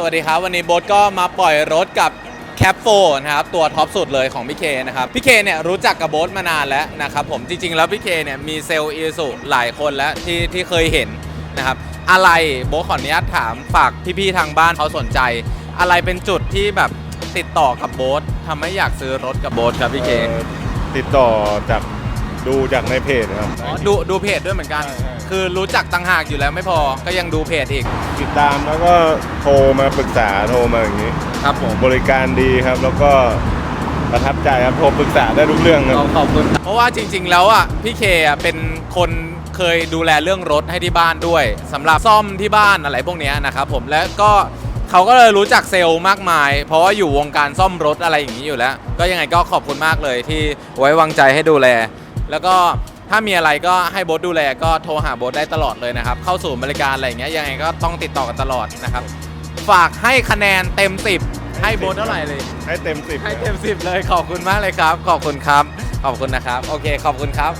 สวัสดีครับ วันนี้โบ๊ทก็มาปล่อยรถกับแคปโฟนะครับตัวท็อปสุดเลยของพี่เคนะครับพี่เคเนี่ยรู้จักกับโบ๊ทมานานแล้วนะครับผมจริง ๆ แล้วพี่เคเนี่ยมีเซลล์อีสุหลายคนแล้วที่ที่เคยเห็นนะครับอะไรโบ๊ทขออนุญาตถามฝากพี่ๆทางบ้านเขาสนใจ อะไรเป็นจุดที่แบบติดต่อกับโบ๊ททำให้อยากซื้อรถกับโบ๊ทครับพี่เคเอ่อติดต่อจากดูจากในเพจครับ อ๋อดูดูเพจด้วยเหมือนกัน ใช่ใช่ คือรู้จักต่างหากอยู่แล้วไม่พอก็ยังดูเพจอีกติดตามแล้วก็โทรมาปรึกษาโทรมาอย่างนี้ ครับผม บริการดีครับแล้วก็ประทับใจครับโทรปรึกษาได้ทุกเรื่องครับ ขอบคุณครับเพราะว่าจริงๆ แล้วอะพี่เคอะเป็นคนเคยดูแลเรื่องรถให้ที่บ้านด้วยสำหรับซ่อมที่บ้านอะไรพวกเนี้ยนะครับผมและก็เขาก็เลยรู้จักเซลล์มากมาย เพราะว่าอยู่วงการซ่อมรถอะไรอย่างนี้อยู่แล้ว ก็ยังไงก็ขอบคุณมากเลยที่ไว้วางใจให้ดูแล แล้วก็ ถ้ามีอะไรก็ให้โบ๊ทดูแลก็โทรหาโบ๊ทได้ตลอดเลยนะครับ เข้าสู่บริการอะไรอย่างเงี้ยยังไงก็ต้องติดต่อกันตลอดนะครับ ฝากให้คะแนนเต็ม 10 ให้โบ๊ทเท่าไหร่เลย ให้เต็มสิบให้เต็มสิบเลยขอบคุณมากเลยครับ ขอบคุณครับ ขอบคุณนะครับ โอเค ขอบคุณครับ